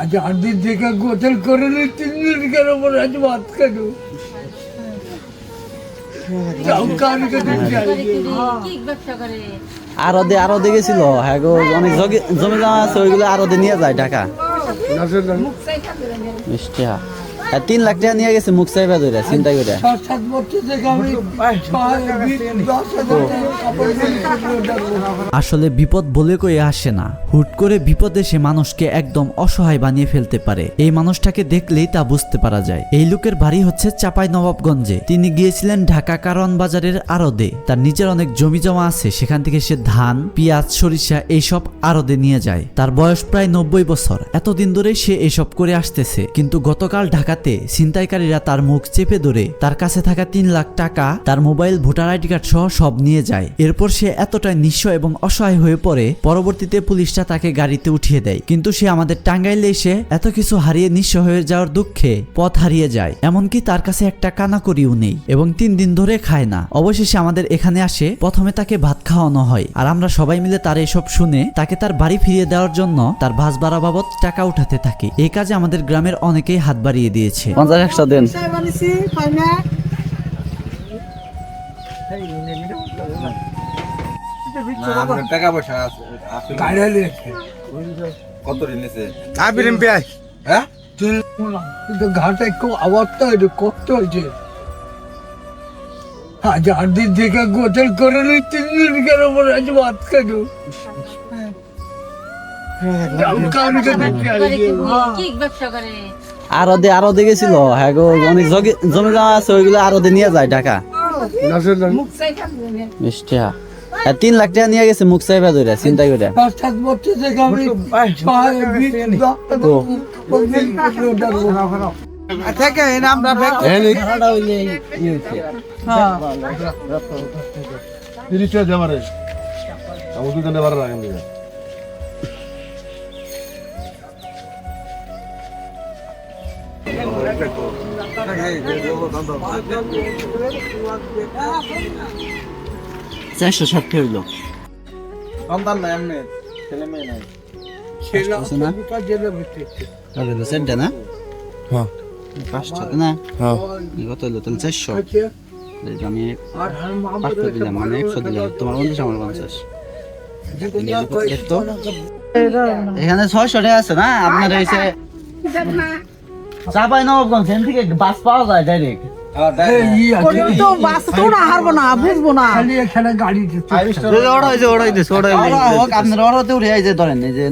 আজ আট দিন থেকে গোসল করে নি তিন দিন কেন পরে আজ ভাত কেন যাও কালকে দিন যাই কি ব্যবসা করে আরও দে আরও দে গেছিল। হ্যাঁ গো অনেক জমি জমা আছে ওইগুলো আরও দে নিয়ে যায় ঢাকা। মিষ্টি হ্যাঁ। আর তিন লাখ টাকা নিয়ে গেছে মুখ চাইবা ধরে চিন্তা করে আসলে বিপদ বলে কয়ে আসে না। হুট করে বিপদ এসে মানুষকে একদম অসহায় বানিয়ে ফেলতে পারে। এই মানুষটাকে দেখলেই তা বুঝতে পারা যায়। এই লোকের বাড়ি হচ্ছে চাপাই নবাবগঞ্জে। তিনি গিয়েছিলেন ঢাকা কারওয়ান বাজারের আড়দে তার নিজের অনেক জমি জমা আছে। সেখান থেকে সে ধান পেঁয়াজ সরিষা এইসব আড়দে নিয়ে যায়। তার বয়স প্রায় নব্বই বছর। এতদিন ধরে সে এসব করে আসতেছে। কিন্তু গতকাল ঢাকাতে ছিনতাইকারীরা তার মুখ চেপে ধরে তার কাছে থাকা তিন লাখ টাকা, তার মোবাইল, ভোটার আইডি কার্ড সহ সব নিয়ে যায়। এরপর সে এতটাই নিঃস্ব এবং অসহায় হয়ে পড়ে, পরবর্তীতে পুলিশটা তাকে গাড়িতে উঠিয়ে দেয়। কিন্তু সে আমাদের টাঙ্গাইলে এসে এত কিছু হারিয়ে নিঃস্ব হয়ে যাওয়ার দুঃখে পথ হারিয়ে যায়। এমনকি তার কাছে একটা কানাকড়িও নেই এবং তিন দিন ধরে খায় না। অবশেষে আমাদের এখানে আসে, প্রথমে তাকে ভাত খাওয়ানো হয়। আর আমরা সবাই মিলে তার এসব শুনে তাকে তার বাড়ি ফিরিয়ে দেওয়ার জন্য তার ভাস ভাড়া বাবদ টাকা উঠাতে থাকি। এই কাজে আমাদের গ্রামের অনেকেই হাত বাড়িয়ে দিয়েছে। পঞ্চাশ একশো দেন। টাকা পয়সা কত ঋণ হ্যাঁ? তিন কিন্তু ঘাটে খুব অবস্থা হয়েছে কষ্ট হয়েছে আজ দিন থেকে করে নি তিন দিন কেন আজ ভাত করে কি কি ব্যবসা করে আরও দে আরও দে গেছিল। হ্যাঁ গো অনেক জগে- জমি জমা আছে ওইগুলো আরও দে নিয়ে যায় ঢাকা। মিষ্টি হ্যাঁ। তিন লাখ টাকা নিয়ে গেছে মুখ চাইবা ধরে চিন্তা করে পাঁচ চারশো ষাটটি হইল। সন্তান নাই এমনি ছেলে মেয়ে নাই। আছে না? হ্যাঁ। পাঁচটা না? হ্যাঁ। কত হইল? তাহলে চারশো। আমি আর হার মা পাঁচটা দিলাম মানে একশো দিলাম। তোমার পঞ্চাশ আমার পঞ্চাশ। এখানে ছয়শো টাকা আছে না? আপনার হয়েছে চাপাই নবাবগঞ্জ সেন থেকে বাস পাওয়া যায় ডাইরেক্ট তো বাস তো না হারবো না বুঝব না। খালি এখানে গাড়ি দিচ্ছে ওরা হয়েছে ওরা হয়েছে হোক আপনার ওরাতে উঠে এই যে ধরেন এই যে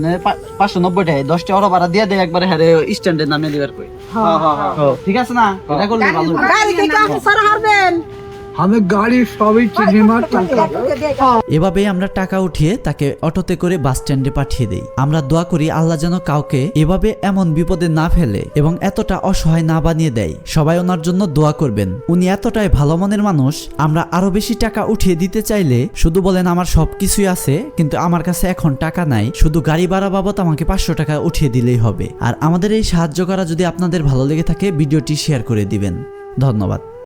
পাঁচশো নব্বই টাকা দশটা ওরা ভাড়া দিয়ে দেয় একবারে হ্যাঁ স্ট্যান্ডে নামে দিবার কই। ঠিক আছে না? এটা করলে ভালো। গাড়ি থেকে অফিসার হারবেন। আমি গাড়ি সবই চিনি টাকা? এভাবেই আমরা টাকা উঠিয়ে তাকে অটোতে করে বাস স্ট্যান্ডে পাঠিয়ে দেই। আমরা দোয়া করি আল্লাহ যেন কাউকে এভাবে এমন বিপদে না ফেলে এবং এতটা অসহায় না বানিয়ে দেয়। সবাই ওনার জন্য দোয়া করবেন। উনি এতটাই ভালো মনের মানুষ আমরা আরও বেশি টাকা উঠিয়ে দিতে চাইলে শুধু বলেন আমার সবকিছুই আছে কিন্তু আমার কাছে এখন টাকা নাই। শুধু গাড়ি ভাড়া বাবদ আমাকে পাঁচশো টাকা উঠিয়ে দিলেই হবে। আর আমাদের এই সাহায্য করা যদি আপনাদের ভালো লেগে থাকে ভিডিওটি শেয়ার করে দিবেন। ধন্যবাদ।